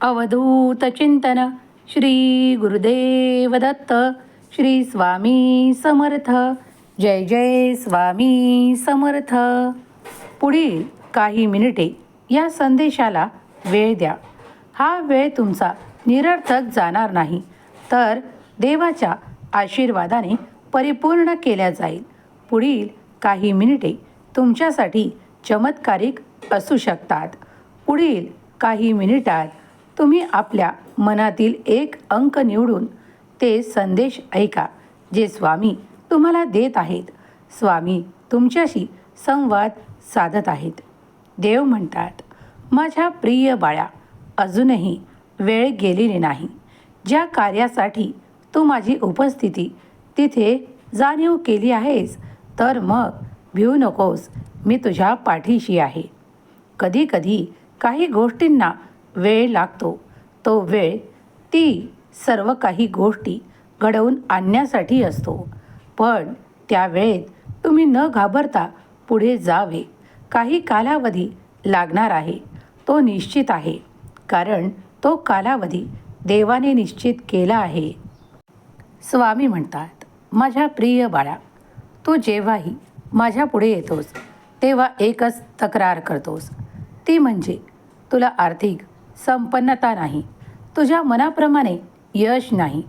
अवधूत चिंतन श्री गुरुदेव दत्त श्री स्वामी समर्थ. जय जय स्वामी समर्थ. पुढील काही मिनिटे या संदेशाला वेळ द्या. हा वेळ तुमचा निरर्थक जाणार नाही तर देवाच्या आशीर्वादाने परिपूर्ण केल्या जाईल. पुढील काही मिनिटे तुमच्यासाठी चमत्कारिक असू शकतात. पुढील काही मिनिटात तुम्ही आपल्या मनातील एक अंक निवडून ते संदेश ऐका जे स्वामी तुम्हाला देत आहेत. स्वामी तुमच्याशी संवाद साधत आहेत. देव म्हणतात माझ्या प्रिय बाळा अजूनही वेळ गेलेली नाही. ज्या कार्यासाठी तू माझी उपस्थिती तिथे जाणीव केली आहेस तर मग भिवू नकोस. मी तुझ्या पाठीशी आहे. कधीकधी काही गोष्टींना वेळ लागतो. तो वेळ ती सर्व काही गोष्टी घडवून आणण्यासाठी असतो. पण त्या वेळेत तुम्ही न घाबरता पुढे जावे. काही कालावधी लागणार आहे. तो निश्चित आहे. कारण तो कालावधी देवाने निश्चित केला आहे. स्वामी म्हणतात माझ्या प्रिय बाळा तू जेव्हाही माझ्या पुढे येतोस तेव्हा एकच तक्रार करतोस. ती म्हणजे तुला आर्थिक संपन्नता नाही. तुझ्या मनाप्रमाणे यश नाही.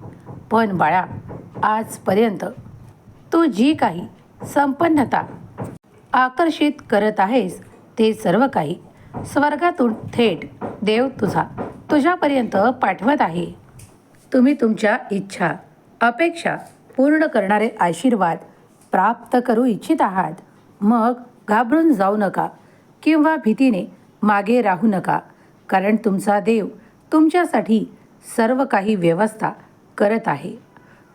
पण बाळा आजपर्यंत तू जी काही संपन्नता आकर्षित करत आहेस ते सर्व काही स्वर्गातून थेट देव तुझा तुझ्यापर्यंत पाठवत आहे. तुम्ही तुमच्या इच्छा अपेक्षा पूर्ण करणारे आशीर्वाद प्राप्त करू इच्छित आहात. मग घाबरून जाऊ नका किंवा भीतीने मागे राहू नका. कारण तुमचा देव तुमच्यासाठी सर्व काही व्यवस्था करत आहे.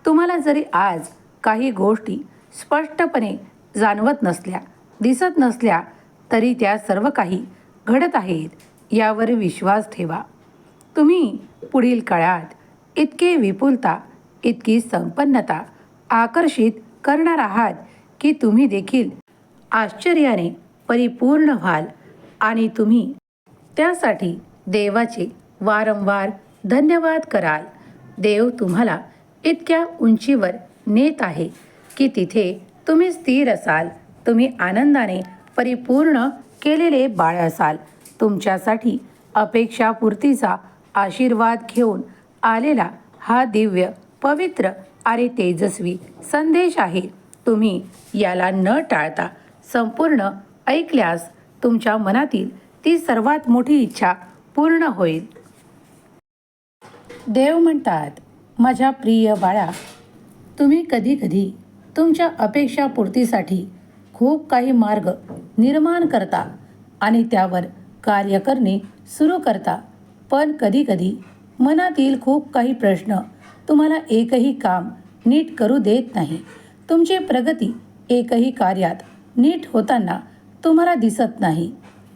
तुम्हाला जरी आज काही गोष्टी स्पष्टपणे जाणवत नसल्या दिसत नसल्या तरी त्या सर्व काही घडत आहेत यावर विश्वास ठेवा. तुम्ही पुढील काळात इतके विपुलता इतकी संपन्नता आकर्षित करणार आहात की तुम्ही देखील आश्चर्याने परिपूर्ण व्हाल आणि तुम्ही त्यासाठी देवाचे वारंवार धन्यवाद कराल. देव तुम्हाला इतक्या उंचीवर नेत आहे की तिथे तुम्ही स्थिर असाल. तुम्ही आनंदाने परिपूर्ण केलेले बाळ असाल. तुमच्यासाठी अपेक्षापूर्तीचा आशीर्वाद घेऊन आलेला हा दिव्य पवित्र आणि तेजस्वी संदेश आहे. तुम्ही याला न टाळता संपूर्ण ऐकल्यास तुमच्या मनातील ती सर्वात मोठी इच्छा पूर्ण होईल. देव म्हणतात माझ्या प्रिय बाळा तुम्ही कधीकधी तुमच्या अपेक्षापूर्तीसाठी खूप काही मार्ग निर्माण करता आणि त्यावर कार्य करणे सुरू करता. पण कधीकधी मनातील खूप काही प्रश्न तुम्हाला एकही काम नीट करू देत नाही. तुमची प्रगती एकही कार्यात नीट होताना तुम्हाला दिसत नाही.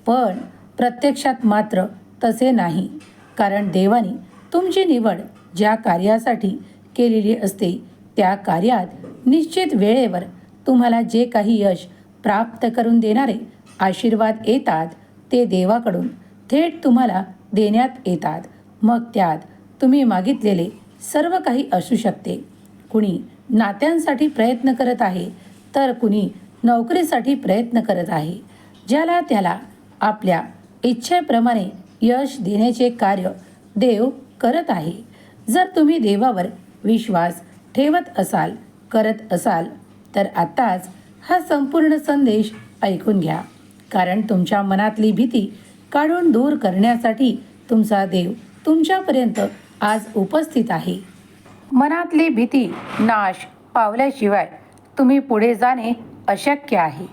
पण प्रत्यक्षात मात्र तसे नाही. कारण देवाने तुमची निवड ज्या कार्यासाठी केलेली असते त्या कार्यात निश्चित वेळेवर तुम्हाला जे काही यश प्राप्त करून देणारे आशीर्वाद येतात ते देवाकडून थेट तुम्हाला देण्यात येतात. मग त्यात तुम्ही मागितलेले सर्व काही असू शकते. कुणी नात्यांसाठी प्रयत्न करत आहे तर कुणी नोकरीसाठी प्रयत्न करत आहे ज्याला त्याला आपल्या इच्छेप्रमाणे यश देण्याचे कार्य देव करत आहे. जर तुम्ही देवावर विश्वास ठेवत असाल करत असाल तर आत्ताच हा संपूर्ण संदेश ऐकून घ्या. कारण तुमच्या मनातली भीती काढून दूर करण्यासाठी तुमचा देव तुमच्यापर्यंत आज उपस्थित आहे. मनातली भीती नाश पावल्याशिवाय तुम्ही पुढे जाणे अशक्य आहे.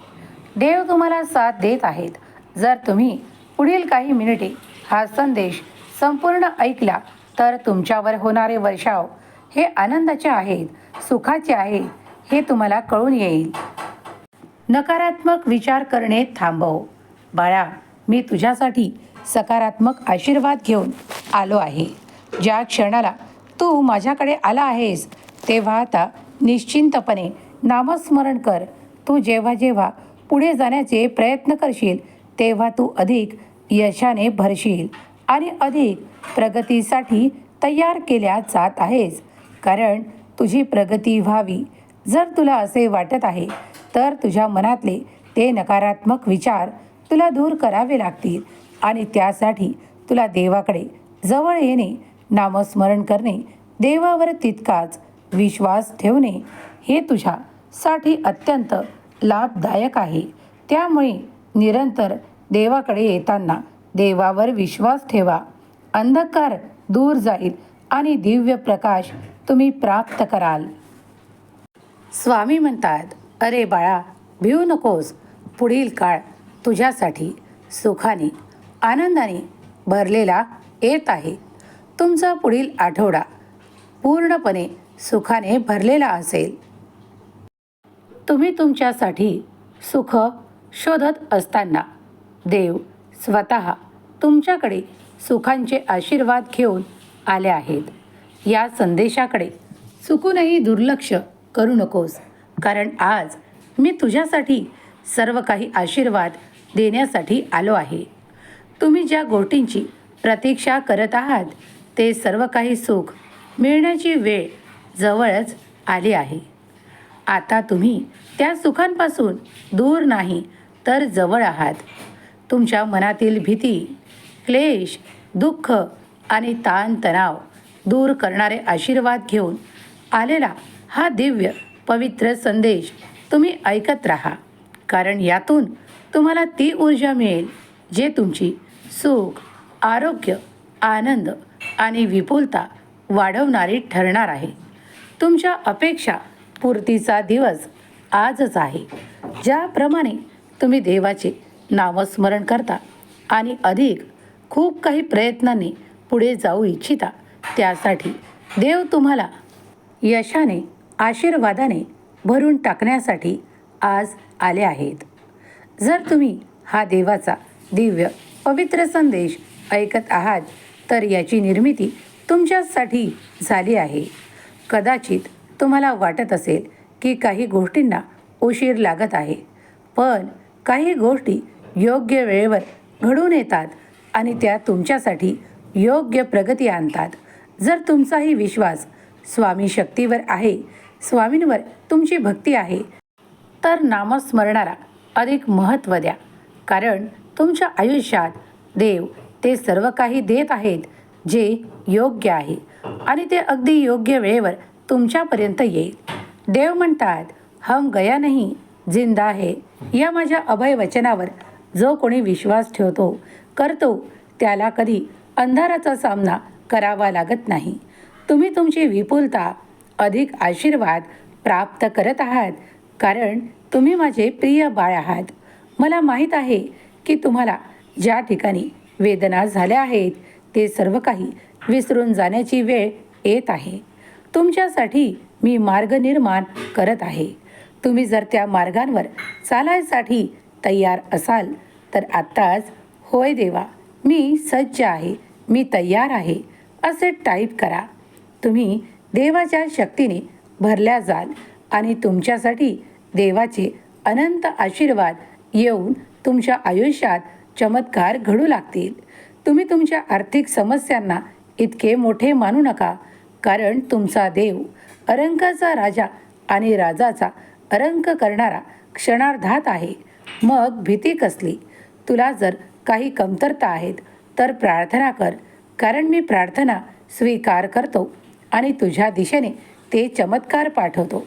देव तुम्हाला साथ देत आहेत. जर तुम्ही पुढील काही मिनिटे हा संदेश संपूर्ण ऐकला तर तुमच्यावर होणारे वर्षाव हे आनंदाचे आहेत सुखाचे आहेत हे तुम्हाला कळून येईल. नकारात्मक विचार करणे थांबव. बाळा मी तुझ्यासाठी सकारात्मक आशीर्वाद घेऊन आलो आहे. ज्या क्षणाला तू माझ्याकडे आला आहेस तेव्हा आता निश्चिंतपणे नामस्मरण कर. तू जेव्हा जेव्हा पुढे जाण्याचे प्रयत्न करशील तेव्हा तू अधिक यशाने भरशील आणि अधिक प्रगतीसाठी तयार केल्या जात आहेस. कारण तुझी प्रगती व्हावी. जर तुला असे वाटत आहे तर तुझ्या मनातले ते नकारात्मक विचार तुला दूर करावे लागतील आणि त्यासाठी तुला देवाकडे जवळ येणे नामस्मरण करणे देवावर तितकाच विश्वास ठेवणे हे तुझ्यासाठी अत्यंत लाभदायक आहे. त्यामुळे निरंतर देवाकडे येताना देवावर विश्वास ठेवा. अंधकार दूर जाईल आणि दिव्य प्रकाश तुम्ही प्राप्त कराल. स्वामी म्हणतात अरे बाळा भिऊ नकोस. पुढील काळ तुझ्यासाठी सुखाने आनंदाने भरलेला येत आहे. तुमचा पुढील आठवडा पूर्णपणे सुखाने भरलेला असेल. तुम्ही तुमच्यासाठी सुख शोधत असताना देव स्वतः तुमच्याकडे सुखांचे आशीर्वाद घेऊन आले आहेत. या संदेशाकडे चुकूनही दुर्लक्ष करू नकोस. कारण आज मी तुझ्यासाठी सर्व काही आशीर्वाद देण्यासाठी आलो आहे. तुम्ही ज्या गोष्टींची प्रतीक्षा करत आहात ते सर्व काही सुख मिळण्याची वेळ जवळच आली आहे. आता तुम्ही त्या सुखांपासून दूर नाही तर जवळ आहात. तुमच्या मनातील भीती क्लेश दुःख आणि ताणतणाव दूर करणारे आशीर्वाद घेऊन आलेला हा दिव्य पवित्र संदेश तुम्ही ऐकत राहा. कारण यातून तुम्हाला ती ऊर्जा मिळेल जे तुमची सुख आरोग्य आनंद आणि विपुलता वाढवणारी ठरणार आहे. तुमच्या अपेक्षा पूर्तीचा दिवस आजच आहे. ज्याप्रमाणे तुम्ही देवाचे नामस्मरण करता आणि अधिक खूप काही प्रयत्नांनी पुढे जाऊ इच्छिता. त्यासाठी देव तुम्हाला यशाने आशीर्वादाने भरून टाकण्यासाठी आज आले आहेत. जर तुम्ही हा देवाचा दिव्य पवित्र संदेश ऐकत आहात तर याची निर्मिती तुमच्यासाठी झाली आहे. कदाचित तुम्हाला वाटत असेल की काही गोष्टींना उशीर लागत आहे पण काही गोष्टी योग्य वेळेवर घडून येतात आणि त्या तुमच्यासाठी योग्य प्रगती आणतात. जर तुमचाही विश्वास स्वामी शक्तीवर आहे स्वामींवर तुमची भक्ती आहे तर नामस्मरणाला अधिक महत्त्व द्या. कारण तुमच्या आयुष्यात देव ते सर्व काही देत आहेत जे योग्य आहे आणि ते अगदी योग्य वेळेवर तुमच्यापर्यंत येईल. देव म्हणतात हम गया नाही जिंदा आहे या माझ्या अभय वचनावर जो कोणी विश्वास ठेवतो करतो त्याला कधी अंधाराचा सामना करावा लागत नाही. तुम्ही तुमची विपुलता अधिक आशीर्वाद प्राप्त करत आहात कारण तुम्ही माझे प्रिय बाळ आहात. मला माहीत आहे की तुम्हाला ज्या ठिकाणी वेदना झाल्या आहेत ते सर्व काही विसरून जाण्याची वेळ येत आहे. तुमच्यासाठी मी मार्ग निर्माण करत आहे. तुम्ही जर त्या मार्गांवर चालायसाठी तयार असाल तर आत्ताच होय देवा मी सज्ज आहे मी तयार आहे असे टाईप करा. तुम्ही देवाच्या शक्तीने भरल्या जाल आणि तुमच्यासाठी देवाचे अनंत आशीर्वाद येऊन तुमच्या आयुष्यात चमत्कार घडू लागतील. तुम्ही तुमच्या आर्थिक समस्यांना इतके मोठे मानू नका कारण तुमचा देव अरंकाचा राजा आणि राजाचा अरंक करणारा क्षणार्धात आहे. मग भीती कसली? तुला जर काही कमतरता आहेत तर प्रार्थना कर कारण मी प्रार्थना स्वीकार करतो आणि तुझ्या दिशेने ते चमत्कार पाठवतो.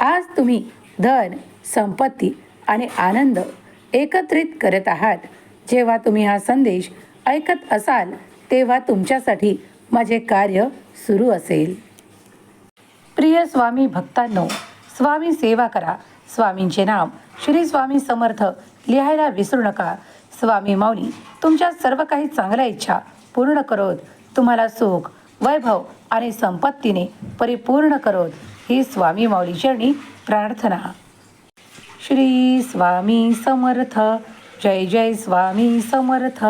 आज तुम्ही धन संपत्ती आणि आनंद एकत्रित करत आहात. जेव्हा तुम्ही हा संदेश ऐकत असाल तेव्हा तुमच्यासाठी माझे कार्य सुरू असेल. प्रिय स्वामी भक्तांनो स्वामी सेवा करा. स्वामींचे नाम श्री स्वामी समर्थ लिहायला विसरू नका. स्वामी माऊली तुमच्या सर्व काही चांगल्या इच्छा पूर्ण करोत. तुम्हाला सुख वैभव आणि संपत्तीने परिपूर्ण करोत. ही स्वामी माऊली चरणी प्रार्थना. श्री स्वामी समर्थ जय जय स्वामी समर्थ.